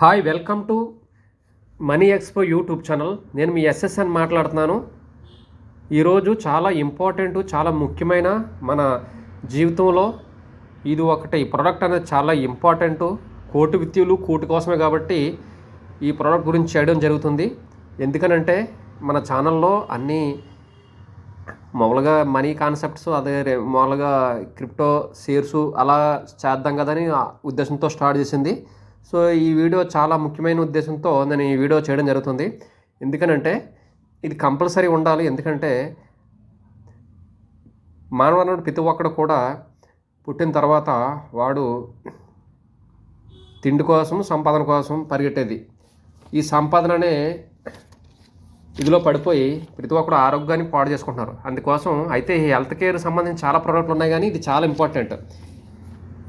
Hi welcome to money expo YouTube channel. నేను మీ SSN మాట్లాడుతున్నాను. ఈరోజు చాలా ఇంపార్టెంట్ చాలా ముఖ్యమైన మన జీవితంలో ఇది ఒకటి. ఈ ప్రోడక్ట్ అనేది చాలా ఇంపార్టెంట్. కోటి విత్యులు కూటి కోసమే కాబట్టి ఈ ప్రోడక్ట్ గురించి చేయడం జరుగుతుంది. ఎందుకనంటే మన ఛానల్లో అన్నీ మామూలుగా మనీ కాన్సెప్ట్స్ అదే మామూలుగా క్రిప్టో షేర్స్ అలా చేద్దాం కదని ఉద్దేశంతో స్టార్ట్ చేసింది. సో ఈ వీడియో చాలా ముఖ్యమైన ఉద్దేశంతో నేను ఈ వీడియో చేయడం జరుగుతుంది. ఎందుకనంటే ఇది కంపల్సరీ ఉండాలి. ఎందుకంటే మానవనుడు ప్రతి ఒక్కడు కూడా పుట్టిన తర్వాత వాడు తిండి కోసం సంపాదన కోసం పరిగెట్టేది. ఈ సంపాదననే ఇదిలో పడిపోయి ప్రతి ఒక్కరు ఆరోగ్యాన్ని పాడు చేసుకుంటున్నారు. అందుకోసం అయితే ఈ హెల్త్ కేర్ సంబంధించి చాలా ప్రోడక్ట్లు ఉన్నాయి కానీ ఇది చాలా ఇంపార్టెంట్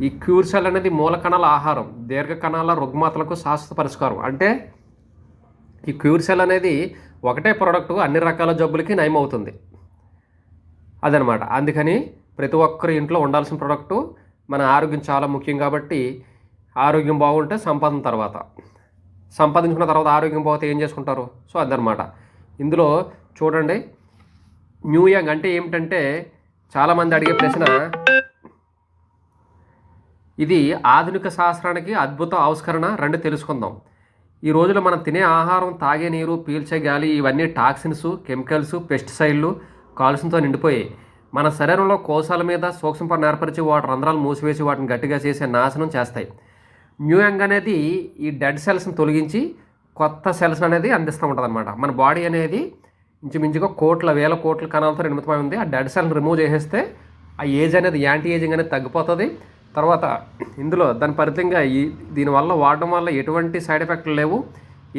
ఈ క్యూర్ సెల్ అనేది మూల కణాల ఆహారం దీర్ఘ కణాల రుగ్మతలకు శాశ్వత పరిష్కారం. అంటే ఈ క్యూర్ సెల్ అనేది ఒకటే ప్రోడక్ట్ అన్ని రకాల జబ్బులకి నయం అవుతుంది అదనమాట. అందుకని ప్రతి ఒక్కరి ఇంట్లో ఉండాల్సిన ప్రోడక్టు మన ఆరోగ్యం చాలా ముఖ్యం కాబట్టి ఆరోగ్యం బాగుంటే సంపాదన తర్వాత. సంపాదించుకున్న తర్వాత ఆరోగ్యం పోతే ఏం చేసుకుంటారు? సో అదనమాట. ఇందులో చూడండి. న్యూ యంగ్ అంటే ఏమిటంటే చాలామంది అడిగే ప్రశ్న ఇది ఆధునిక శాస్త్రానికి అద్భుత ఆవిష్కరణ రెండు తెలుసుకుందాం. ఈ రోజులో మనం తినే ఆహారం తాగే నీరు పీల్చే గాలి ఇవన్నీ టాక్సిన్స్ కెమికల్స్ పెస్టిసైడ్లు కాలుష్యంతో నిండిపోయాయి. మన శరీరంలో కోశాల మీద సూక్ష్మపరణ ఏర్పరిచి వాటి రంధ్రాలు మూసివేసి వాటిని గట్టిగా చేసే నాశనం చేస్తాయి. న్యూయంగ్ అనేది ఈ డెడ్ సెల్స్ని తొలగించి కొత్త సెల్స్ అనేది అందిస్తూ ఉంటుంది అనమాట మన బాడీ అనేది ఇంచుమించుగా కోట్ల వేల కోట్ల కణాలతో నిర్మితమై ఉంది. ఆ డెడ్ సెల్ని రిమూవ్ చేసేస్తే ఆ ఏజ్ అనేది యాంటీ ఏజింగ్ అనేది తగ్గిపోతుంది. తర్వాత ఇందులో దాని ఫలితంగా ఈ దీనివల్ల వాడడం వల్ల ఎటువంటి సైడ్ ఎఫెక్ట్లు లేవు.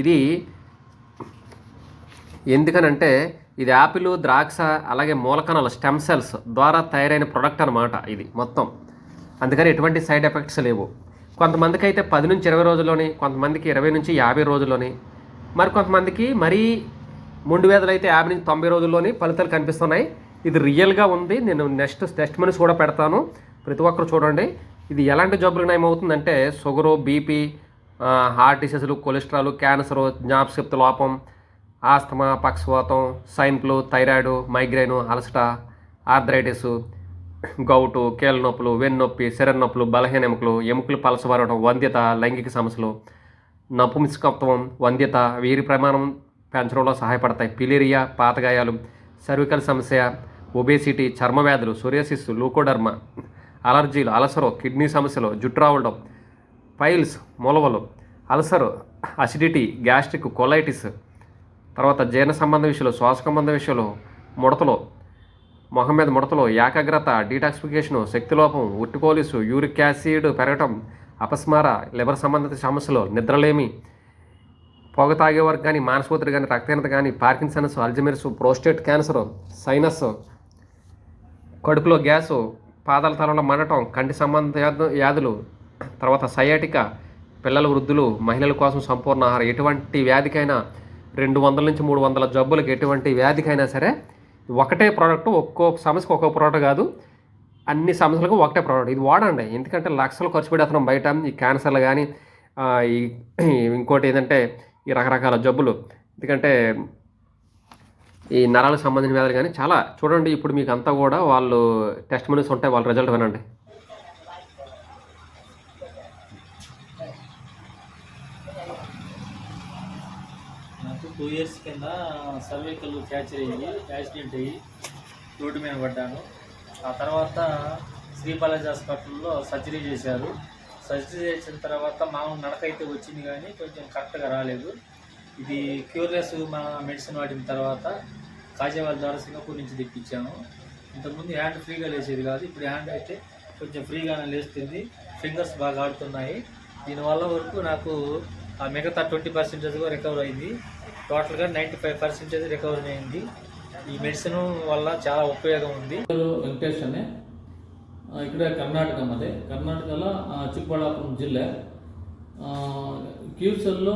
ఇది ఎందుకనంటే ఇది యాపిల్ ద్రాక్ష అలాగే మూలకణాలు స్టెమ్ సెల్స్ ద్వారా తయారైన ప్రొడక్ట్ అనమాట ఇది మొత్తం. అందుకని ఎటువంటి సైడ్ ఎఫెక్ట్స్ లేవు. కొంతమందికి అయితే పది నుంచి ఇరవై రోజుల్లోని కొంతమందికి ఇరవై నుంచి యాభై రోజుల్లోని మరి కొంతమందికి మరీ ముండు వ్యాధులు అయితే యాభై నుంచి తొంభై రోజుల్లోని ఫలితాలు కనిపిస్తున్నాయి. ఇది రియల్గా ఉంది. నేను నెక్స్ట్ టెస్ట్ మనిషి కూడా పెడతాను. ప్రతి ఒక్కరు చూడండి. ఇది ఎలాంటి జబ్బులకు నయం అవుతుందంటే షుగరు బీపీ హార్ట్ డిసీజులు కొలెస్ట్రాల్ క్యాన్సరు జ్ఞాపశక్తి లోపం ఆస్తమా పక్షవాతం సైన్ఫ్లు థైరాయిడ్ మైగ్రేను అలసట ఆర్థరైటిస్ గౌటు కీళ్ళ నొప్పులు వెన్నొప్పి శరీర నొప్పులు బలహీన ఎముకలు ఎముకలు పలసబడటం వంద్యత లైంగిక సమస్యలు నపుంసకత్వం వంద్యత వీరి ప్రమాణం పెంచడంలో సహాయపడతాయి. పిలేరియా పాతగాయాలు సర్వికల్ సమస్య ఒబేసిటీ చర్మ వ్యాధులు సోరియాసిస్ లూకోడర్మ అలర్జీలు అలసరు కిడ్నీ సమస్యలు జుట్టు రావడం పైల్స్ మొలవలు అల్సర్ అసిడిటీ గ్యాస్ట్రిక్ కొలైటిస్ తర్వాత జీర్ణ సంబంధ విషయాలు శ్వాస సంబంధ విషయాలు ముడతలు మొహం మీద ముడతలు ఏకాగ్రత డీటాక్సిఫికేషను శక్తిలోపం ఉట్టుకోలిసు యూరిక్ యాసిడ్ పెరగటం అపస్మార లివర్ సంబంధిత సమస్యలు నిద్రలేమి పొగ తాగేవారికి కానీ మానసోత్రి కానీ రక్తహీనత కానీ Parkinson's Alzheimer's prostate cancer sinus కడుపులో గ్యాసు పాదాల తలలో మండటం కంటి సంబంధ వ్యాధులు తర్వాత సయాటిక పిల్లల వృద్ధులు మహిళల కోసం సంపూర్ణ ఆహారం. ఎటువంటి వ్యాధికైనా రెండు వందల నుంచి మూడు వందల జబ్బులకు ఎటువంటి వ్యాధికైనా సరే ఒకటే ప్రోడక్ట్ ఒక్కో సమస్యకు ఒక్కో ప్రోడక్ట్ కాదు. అన్ని సమస్యలకు ఒకటే ప్రోడక్ట్ ఇది వాడండి. ఎందుకంటే లక్షలు ఖర్చు పెడతాం బయట. ఈ క్యాన్సర్లు కానీ ఈ ఇంకోటి ఏంటంటే ఈ రకరకాల జబ్బులు. ఎందుకంటే ఈ నరాలకు సంబంధించిన వ్యాధులు కానీ చాలా చూడండి ఇప్పుడు మీకు అంతా కూడా వాళ్ళు టెస్ట్ మనీస్ ఉంటాయి వాళ్ళ రిజల్ట్ వినండి. నాకు టూ ఇయర్స్ కింద సర్వైకల్ ఫ్రాక్చర్ అయ్యి యాక్సిడెంట్ అయ్యి రోడ్డు మీద పడ్డాను. ఆ తర్వాత శ్రీ బాలాజీ హాస్పిటల్లో సర్జరీ చేశారు. సర్జరీ చేసిన తర్వాత మామూలు నడక అయితే వచ్చింది కానీ కొంచెం కరెక్ట్గా రాలేదు. ఇది క్యూర్లెస్ మా మెడిసిన్ వాడిన తర్వాత కాజేవాళ్ళ ద్వారా సింగపూర్ నుంచి తెప్పించాము ఇంతకుముందు హ్యాండ్ ఫ్రీగా లేచేది కాదు ఇప్పుడు హ్యాండ్ అయితే కొంచెం ఫ్రీగానే లేస్తుంది ఫింగర్స్ బాగా ఆడుతున్నాయి దీనివల్ల వరకు నాకు ఆ మిగతా ట్వంటీ పర్సెంటేజ్ రికవర్ అయింది టోటల్గా నైంటీ ఫైవ్ పర్సెంటేజ్ రికవర్ అయింది ఈ మెడిసిన్ వల్ల చాలా ఉపయోగం ఉంది పేరు ವೆಂಕಟೇಶ್ ಅನ್ನೆ ಆ, ಈ ಕಡೆ ಕರ್ನಾಟಕ ಮತ್ತೆ ಕರ್ನಾಟಕದ ಆ, ಚಿಕ್ಕಬಳ್ಳಾಪುರ జిల్లా క్యూసెల్లో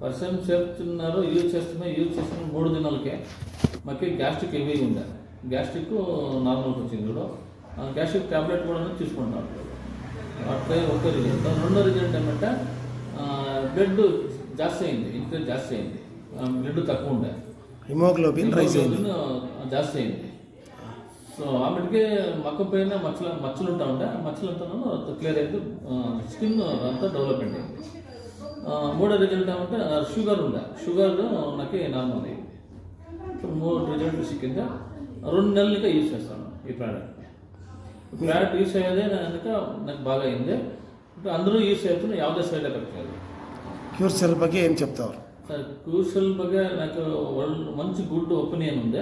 పరిచయం చేస్తున్నారు యూజ్ చేస్తున్నా యూజ్ చేస్తున్న మూడు దినాలకే. మాకు గ్యాస్ట్రిక్ హెవీగా ఉండే గ్యాస్ట్రిక్ నార్మల్కి వచ్చింది ఇప్పుడు గ్యాస్ట్రిక్ ట్యాబ్లెట్ కూడా తీసుకుంటున్నారు ఆ ఒకే రిజల్ట్ రెండో రిజల్ట్ ఏమంటే బ్లడ్ జాస్తి అయింది ఇంక్రీజ్ జాస్తి అయింది. బ్లడ్ తక్కువ ఉండే. హిమోగ్లోబిన్ రైజ్ అయింది. హిమోగ్లోబిన్ జాస్తి అయింది. సో ఆమెటికి మక్క పైన మచ్చలు మచ్చలు ఉంటా ఉంటే మచ్చలు అంతా క్లియర్ అయింది స్కిన్ అంతా డెవలప్మెంట్ అయింది. మూడో రిజల్ట్ ఏమంటే ఆ, షుగర్ ఉండే షుగర్ నాకు నార్మల్ అయింది సో మూడు రిజల్ట్ సిక్కింది రెండు నెలలు ఇంకా యూజ్ చేస్తాను ఈ ప్రోడక్ట్ ఈ ప్రోడక్ట్ యూజ్ అయ్యేదే కనుక నాకు బాగా అయింది ఇప్పుడు అందరూ యూజ్ చేస్తున్న ಯಾವುದೇ సైడ్ ఎఫెక్ట్ లేదు క్యూర్ సెల్ ಬಗ್ಗೆ ಏನು చెప్తారు సార్ క్రూషల్ ಬಗ್ಗೆ నాకు ಒಳ್ಳೆ మంచి గుడ్ ఒపీనియన్ ఉంది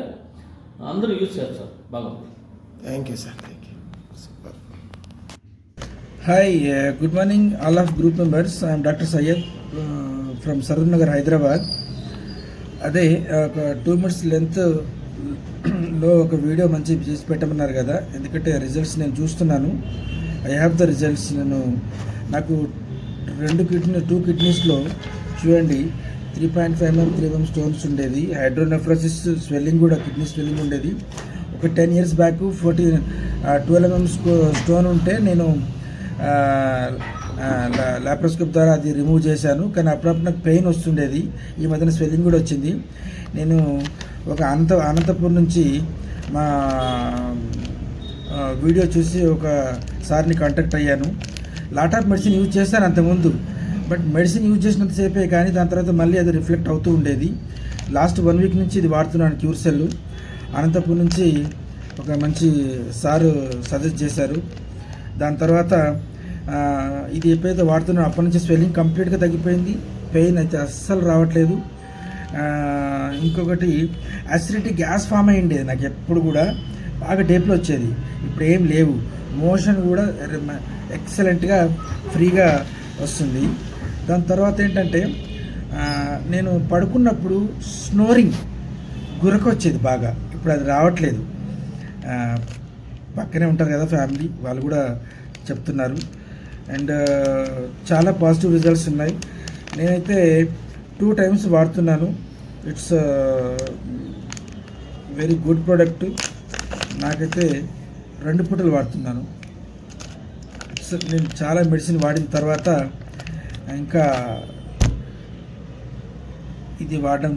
అందరూ యూజ్ చేస్తారు బాగుంది thank you sir thank you super Hi, uh, good morning, all of group members. I am Dr. Syed uh, from Hyderabad. అదే uh, ఒక టూ మినిట్స్ లెంత్లో ఒక వీడియో మంచి చేసి పెట్టమన్నారు కదా ఎందుకంటే రిజల్ట్స్ నేను చూస్తున్నాను ఐ హ్యావ్ ద రిజల్ట్స్ నేను నాకు రెండు కిడ్నీ టూ కిడ్నీస్లో చూడండి three point five MM three MM stones ఉండేది హైడ్రోనెఫ్రోసిస్ స్వెల్లింగ్ కూడా కిడ్నీ స్వెల్లింగ్ ఉండేది ఒక ten years back fourteen twelve MM stone ఉంటే నేను లాప్రోస్కోప్ ద్వారా అది రిమూవ్ చేశాను. కానీ అప్పుడప్పుడు నాకు పెయిన్ వస్తుండేది. ఈ మధ్యన స్వెల్లింగ్ కూడా వచ్చింది. నేను ఒక అనంత అనంతపూర్ నుంచి మా వీడియో చూసి ఒక సార్ని కాంటాక్ట్ అయ్యాను. లాట్ ఆఫ్ మెడిసిన్ యూజ్ చేశాను అంతకుముందు. బట్ మెడిసిన్ యూజ్ చేసినంతసేపే కానీ దాని తర్వాత మళ్ళీ అది రిఫ్లెక్ట్ అవుతూ ఉండేది. లాస్ట్ వన్ వీక్ నుంచి ఇది వాడుతున్నాను క్యూర్ సెల్ అనంతపూర్ నుంచి ఒక మంచి సారు సజెస్ట్ చేశారు. దాని తర్వాత ఇది ఎప్పుడైతే వాడుతున్నారో అప్పటి నుంచి స్వెల్లింగ్ కంప్లీట్గా తగ్గిపోయింది. పెయిన్ అయితే అస్సలు రావట్లేదు. ఇంకొకటి అసిడిటీ గ్యాస్ ఫామ్ అయి ఉండేది నాకు ఎప్పుడు కూడా. బాగా డేప్లో వచ్చేది. ఇప్పుడు ఏం లేవు. మోషన్ కూడా ఎక్సలెంట్గా ఫ్రీగా వస్తుంది. దాని తర్వాత ఏంటంటే నేను పడుకున్నప్పుడు స్నోరింగ్ గురకొచ్చేది బాగా. ఇప్పుడు అది రావట్లేదు. పక్కనే ఉంటారు కదా ఫ్యామిలీ వాళ్ళు కూడా చెప్తున్నారు. అండ్ చాలా పాజిటివ్ రిజల్ట్స్ ఉన్నాయి. నేనైతే టూ టైమ్స్ వాడుతున్నాను. It's very good product. నాకైతే రెండు పూటలు వాడుతున్నాను. ఇట్స్ నేను చాలా మెడిసిన్ వాడిన తర్వాత ఇంకా ఇది వాడడం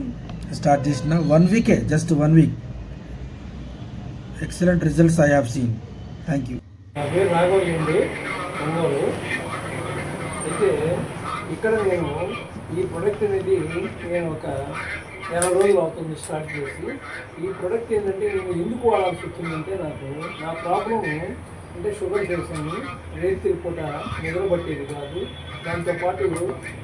స్టార్ట్ చేసిన one week just one week. Excellent results I have seen thank you నా పేరు రాఘవ్ అండి ఉన్నాను అయితే ఇక్కడ నేను ఈ ప్రొడక్ట్ అనేది నేను ఒక నెల రోజులు అవుతుంది స్టార్ట్ చేసి. ఈ ప్రొడక్ట్ ఏంటంటే నేను ఎందుకు వాడాల్సి వచ్చిందంటే నాకు నా ప్రాబ్లమ్ అంటే షుగర్ చేసాను రేత్రి పూట నిద్రపట్టేది కాదు. దాంతోపాటు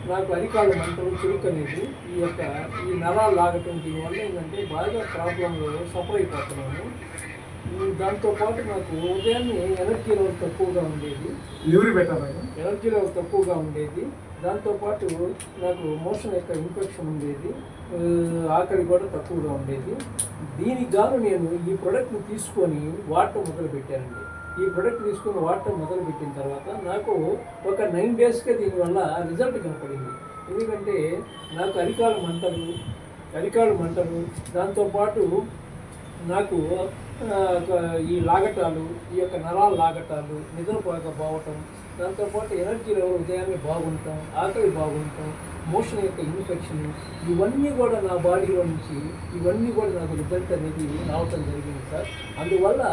నాకు అరికాలు మంటలు చురుకు అనేది ఈ యొక్క ఈ నరాలు లాగటం వల్ల ఏంటంటే బాగా ప్రాబ్లంలో సఫర్ అయిపోతున్నాను. దాంతో పాటు నాకు ఉదయాన్నే ఎనర్జీ లెవెల్ తక్కువగా ఉండేది. లివరీ బెటర్ ఎనర్జీ లెవెల్ తక్కువగా ఉండేది. దాంతోపాటు నాకు మోషన్ యొక్క ఇన్ఫెక్షన్ ఉండేది. ఆకలి కూడా తక్కువగా ఉండేది. దీనికి గాను నేను ఈ ప్రోడక్ట్ని తీసుకొని వాడటం మొదలుపెట్టానండి. ఈ ప్రోడక్ట్ తీసుకొని వాడటం మొదలుపెట్టిన తర్వాత నాకు ఒక నైన్ డేస్కే దీనివల్ల రిజల్ట్ కనపడింది. ఎందుకంటే నాకు అరికాలు మంటలు అరికాలు మంటలు దాంతోపాటు నాకు ఈ లాగటాలు ఈ యొక్క నరాల లాగటాలు నిద్రపోకపోవటం దాంతోపాటు ఎనర్జీ లెవెల్ ఉదయాన్నే బాగుంటాం ఆకలి బాగుంటాం మోషన్ యొక్క ఇన్ఫెక్షన్ ఇవన్నీ కూడా నా బాడీలో నుంచి ఇవన్నీ కూడా నాకు రిజల్ట్ అనేది రావటం జరిగింది సార్. అందువల్ల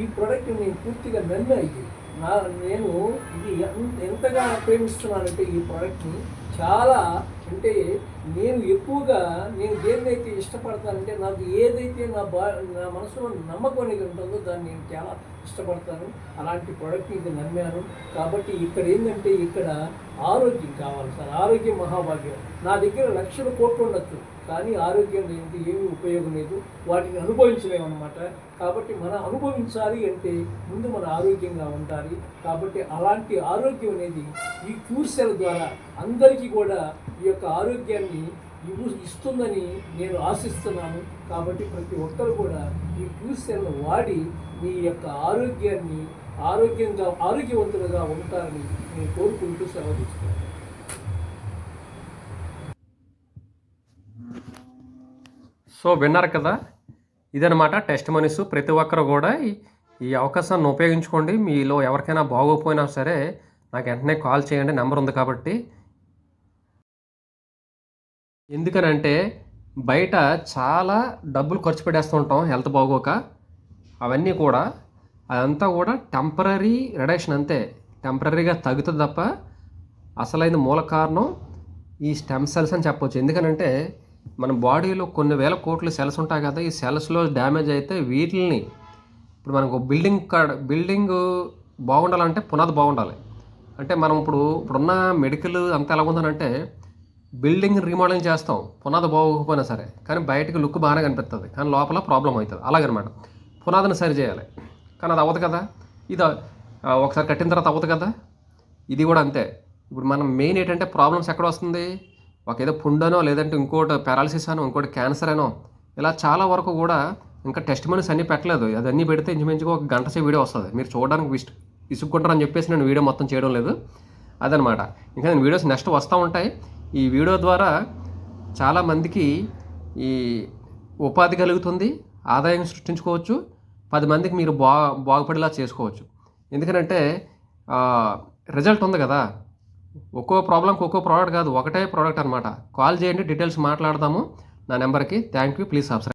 ఈ ప్రోడక్ట్ నేను పూర్తిగా నమ్మే ఇది. నా నేను ఇది ఎంతగా ప్రేమిస్తున్నానంటే ఈ ప్రోడక్ట్ని చాలా అంటే నేను ఎక్కువగా నేను దేన్నైతే ఇష్టపడతానంటే నాకు ఏదైతే నా బా నా మనసులో నమ్మకం అనేది ఉంటుందో దాన్ని నేను చాలా ఇష్టపడతాను. అలాంటి ప్రోడక్ట్ని ఇది నమ్మాను. కాబట్టి ఇక్కడ ఏంటంటే ఇక్కడ ఆరోగ్యం కావాలి సార్. ఆరోగ్యం మహాభాగ్యం. నా దగ్గర లక్షల కోట్లు ఉండొచ్చు. కానీ ఆరోగ్యం లేనిది ఏమీ ఉపయోగం లేదు. వాటిని అనుభవించలేమన్నమాట కాబట్టి మనం అనుభవించాలి అంటే ముందు మన ఆరోగ్యంగా ఉండాలి. కాబట్టి అలాంటి ఆరోగ్యం అనేది ఈ క్యూర్ ద్వారా అందరికీ కూడా ఈ యొక్క ఆరోగ్యాన్ని ఇవ్వు ఇస్తుందని నేను ఆశిస్తున్నాను. కాబట్టి ప్రతి ఒక్కరు కూడా ఈ ట్యూషన్ను వాడి మీ యొక్క ఆరోగ్యాన్ని ఆరోగ్యంగా ఆరోగ్యవంతులుగా ఉంటారని నేను కోరుకుంటూ సెలవు తీసుకున్నాను సో విన్నారు కదా? ఇదనమాట టెస్ట్ మనీస్ ప్రతి ఒక్కరు కూడా ఈ- ఈ అవకాశాన్ని ఉపయోగించుకోండి. మీలో ఎవరికైనా బాగోపోయినా సరే నాకు వెంటనే కాల్ చేయండి. నెంబర్ ఉంది కాబట్టి ఎందుకనంటే బయట చాలా డబ్బులు ఖర్చు పెట్టేస్తూ ఉంటాం హెల్త్ బాగోక. అవన్నీ కూడా అదంతా కూడా టెంపరీ రిడక్షన్ అంతే. టెంపరీగా తగ్గుతుంది తప్ప అసలైన మూల కారణం ఈ స్టెమ్ సెల్స్ అని చెప్పవచ్చు ఎందుకనంటే మన బాడీలో కొన్ని వేల కోట్ల సెల్స్ ఉంటాయి కదా ఈ సెల్స్లో డ్యామేజ్ అయితే వీటిని ఇప్పుడు మనకు బిల్డింగ్ కాడ బిల్డింగ్ బాగుండాలంటే పునాది బాగుండాలి. అంటే మనం ఇప్పుడు ఇప్పుడున్న మెడికల్ అంతా ఎలా ఉందనంటే బిల్డింగ్ రీమోడలింగ్ చేస్తాం. పునాది బాగోకపోయినా సరే కానీ బయటకు లుక్ బాగానే కనిపిస్తుంది. కానీ లోపల ప్రాబ్లం అవుతుంది. అలాగనమాట. పునాదిని సరి చేయాలి. కానీ అది అవ్వదు కదా. ఇది ఒకసారి కట్టిన తర్వాత అవ్వదు కదా. ఇది కూడా అంతే. ఇప్పుడు మనం మెయిన్ ఏంటంటే ప్రాబ్లమ్స్ ఎక్కడ వస్తుంది? ఒక ఏదో పుండనో లేదంటే ఇంకోటి పారాలసిస్ అనో ఇంకోటి క్యాన్సర్ అనో ఇలా చాలా వరకు కూడా ఇంకా టెస్ట్ మనీస్ అన్నీ పెట్టలేదు. అదన్నీ పెడితే ఇంచుమించుగా ఒక గంట సేపు వీడియో వస్తుంది. మీరు చూడడానికి విస్ట్ ఇసుక్కుంటారని చెప్పేసి నేను వీడియో మొత్తం చేయడం లేదు. అదనమాట. ఇంకా నేను వీడియోస్ నెక్స్ట్ వస్తూ ఉంటాయి. ఈ వీడియో ద్వారా చాలామందికి ఈ ఉపాధి కలుగుతుంది ఆదాయం సృష్టించుకోవచ్చు పది మందికి మీరు బా బాగుపడేలా చేసుకోవచ్చు. ఎందుకంటే రిజల్ట్ ఉంది కదా. ఒక్కో ప్రాబ్లంకి ఒక్కో ప్రోడక్ట్ కాదు ఒకటే ప్రోడక్ట్ అనమాట కాల్ చేయండి డీటెయిల్స్ మాట్లాడదాము. నా నెంబర్కి థ్యాంక్ యూ ప్లీజ్ సబ్స్క్రైబ్.